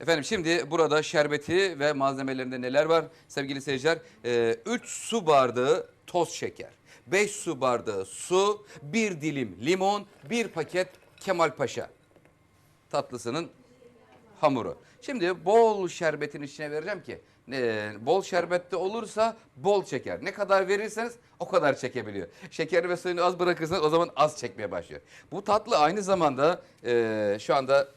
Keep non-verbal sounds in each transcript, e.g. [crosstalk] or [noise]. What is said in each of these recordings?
Efendim şimdi burada şerbeti ve malzemelerinde neler var sevgili seyirciler? 3 su bardağı toz şeker, 5 su bardağı su, 1 dilim limon, 1 paket Kemal Paşa tatlısının hamuru. Şimdi bol şerbetin içine vereceğim ki e, bol şerbette olursa bol çeker. Ne kadar verirseniz o kadar çekebiliyor. Şekeri ve suyunu az bırakırsanız o zaman az çekmeye başlıyor. Bu tatlı aynı zamanda e, şu anda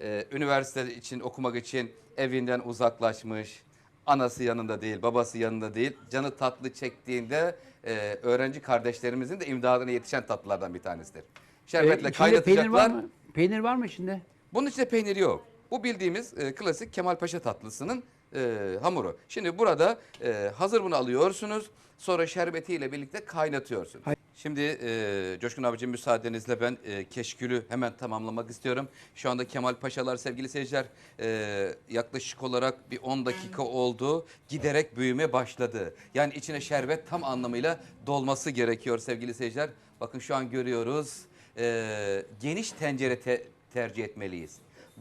e, üniversite için okumak için evinden uzaklaşmış, anası yanında değil, babası yanında değil, canı tatlı çektiğinde e, öğrenci kardeşlerimizin de imdadına yetişen tatlılardan bir tanesidir. Şerbetle Ee, içinde peynir var kaynatacaklar. mı? Peynir var mı içinde? Bunun içinde peyniri yok. Bu bildiğimiz e, klasik Kemalpaşa tatlısının e, hamuru. Şimdi burada e, hazır bunu alıyorsunuz. Sonra şerbetiyle birlikte kaynatıyorsunuz. Hay- Şimdi e, Coşkun abicim müsaadenizle ben e, keşkülü hemen tamamlamak istiyorum. Şu anda Kemal Paşalar sevgili seyirciler e, yaklaşık olarak bir 10 dakika oldu. Giderek büyüme başladı. Yani içine şerbet tam anlamıyla dolması gerekiyor sevgili seyirciler. Bakın şu an görüyoruz. E, geniş tencere te- tercih etmeliyiz.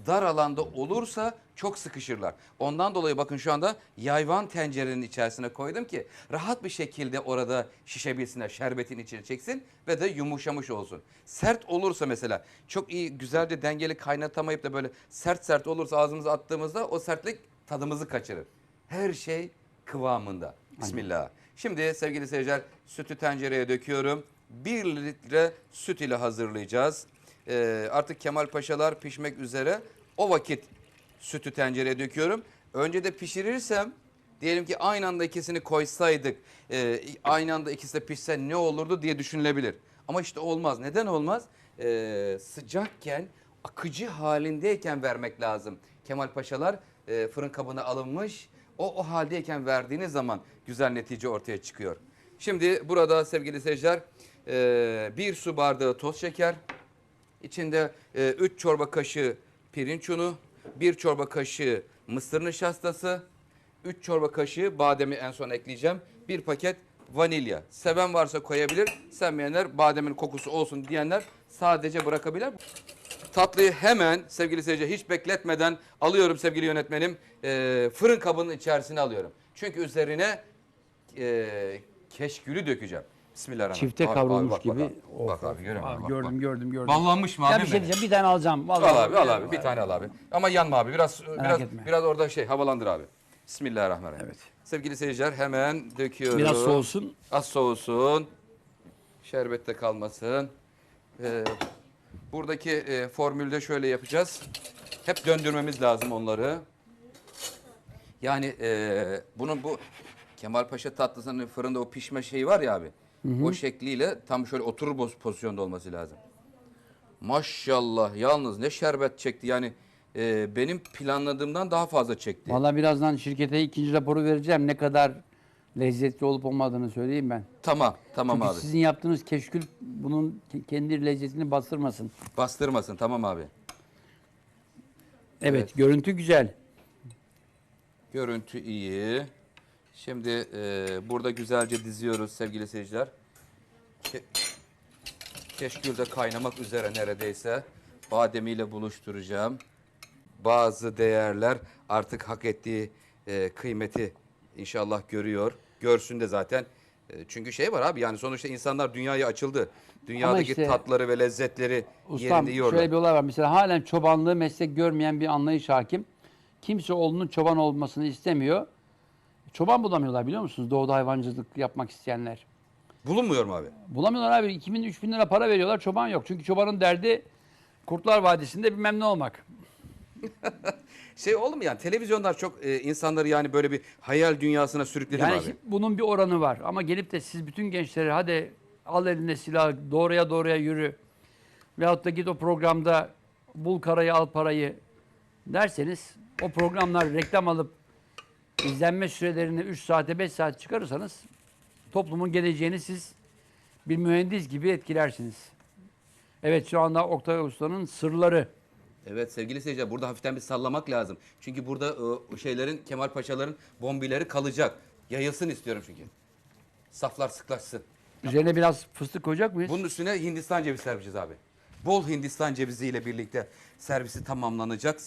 Dar alanda olursa çok sıkışırlar. Ondan dolayı bakın şu anda yayvan tencerenin içerisine koydum ki rahat bir şekilde orada şişebilsinler, şerbetin içine çeksin ve de yumuşamış olsun. Sert olursa mesela çok iyi güzelce dengeli kaynatamayıp da böyle sert sert olursa ağzımıza attığımızda o sertlik tadımızı kaçırır. Her şey kıvamında. Bismillah. Şimdi sevgili seyirciler sütü tencereye döküyorum. 1 litre süt ile hazırlayacağız. Ee, artık Kemal Paşalar pişmek üzere. O vakit sütü tencereye döküyorum. Önce de pişirirsem diyelim ki aynı anda ikisini koysaydık e, aynı anda ikisi de pişse ne olurdu diye düşünülebilir. Ama işte olmaz. Neden olmaz? Ee, sıcakken akıcı halindeyken vermek lazım. Kemal Paşalar e, fırın kabına alınmış. O, o haldeyken verdiğiniz zaman güzel netice ortaya çıkıyor. Şimdi burada sevgili seyirciler e, bir su bardağı toz şeker, içinde 3 çorba kaşığı pirinç unu, 1 çorba kaşığı mısır nişastası, 3 çorba kaşığı bademi en son ekleyeceğim. 1 paket vanilya. Seven varsa koyabilir, sevmeyenler bademin kokusu olsun diyenler sadece bırakabilir. Tatlıyı hemen sevgili seyirciler hiç bekletmeden alıyorum sevgili yönetmenim. E, fırın kabının içerisine alıyorum. Çünkü üzerine e, keşkülü dökeceğim. Bismillahirrahmanirrahim. Çifte kavrulmuş bak, bak, gibi. Bak, bak abi musun? Abi Bak, gördüm bak. gördüm gördüm. Ballanmış mı abi? Ya bir şey diyeceğim bir tane alacağım. Vallahi. Al abi al abi bir tane al abi. Ama yanma abi biraz biraz etme. biraz orada şey havalandır abi. Bismillahirrahmanirrahim. Evet. Sevgili seyirciler hemen döküyorum. Biraz soğusun. Az soğusun. Şerbette kalmasın. Ee, buradaki e, formülde şöyle yapacağız. Hep döndürmemiz lazım onları. Yani e, bunun bu Kemal Paşa tatlısının fırında o pişme şeyi var ya abi. O şekliyle tam şöyle oturur boz- pozisyonda olması lazım. Maşallah yalnız ne şerbet çekti yani e, benim planladığımdan daha fazla çekti. Vallahi birazdan şirkete ikinci raporu vereceğim. Ne kadar lezzetli olup olmadığını söyleyeyim ben. Tamam tamam Çünkü abi. sizin yaptığınız keşkül bunun ke- kendi lezzetini bastırmasın. Bastırmasın tamam abi. Evet, Evet. görüntü güzel. Görüntü iyi. Şimdi e, burada güzelce diziyoruz sevgili seyirciler. Ke keşkül de kaynamak üzere neredeyse. Bademiyle buluşturacağım. Bazı değerler artık hak ettiği e, kıymeti inşallah görüyor. Görsün de zaten. E, çünkü şey var abi yani sonuçta insanlar dünyaya açıldı. Dünyadaki işte- tatları ve lezzetleri Ustam yerinde yiyorlar. şöyle bir olay var. Mesela halen çobanlığı meslek görmeyen bir anlayış hakim. Kimse oğlunun çoban olmasını istemiyor. Çoban bulamıyorlar biliyor musunuz? Doğuda hayvancılık yapmak isteyenler. Bulunmuyor mu abi? Bulamıyorlar abi. 2000 3000 lira para veriyorlar. Çoban yok. Çünkü çobanın derdi Kurtlar Vadisi'nde bilmem ne olmak. [laughs] Şey oldu mu yani televizyonlar çok e, insanları yani böyle bir hayal dünyasına sürükledi Yani abi? şimdi bunun bir oranı var. Ama gelip de siz bütün gençleri hadi al eline silah doğruya doğruya yürü. Veyahut da git o programda bul karayı al parayı derseniz o programlar reklam alıp izlenme sürelerini 3 saate 5 saat çıkarırsanız toplumun geleceğini siz bir mühendis gibi etkilersiniz. Evet şu anda Oktay Usta'nın sırları. Evet sevgili seyirciler burada hafiften bir sallamak lazım. Çünkü burada o şeylerin Kemal Paşaların bombileri kalacak. Yayılsın istiyorum çünkü. Saflar sıklaşsın. Üzerine biraz fıstık koyacak mıyız? Bunun üstüne Hindistan cevizi serpeceğiz abi. Bol Hindistan ceviziyle birlikte servisi tamamlanacak.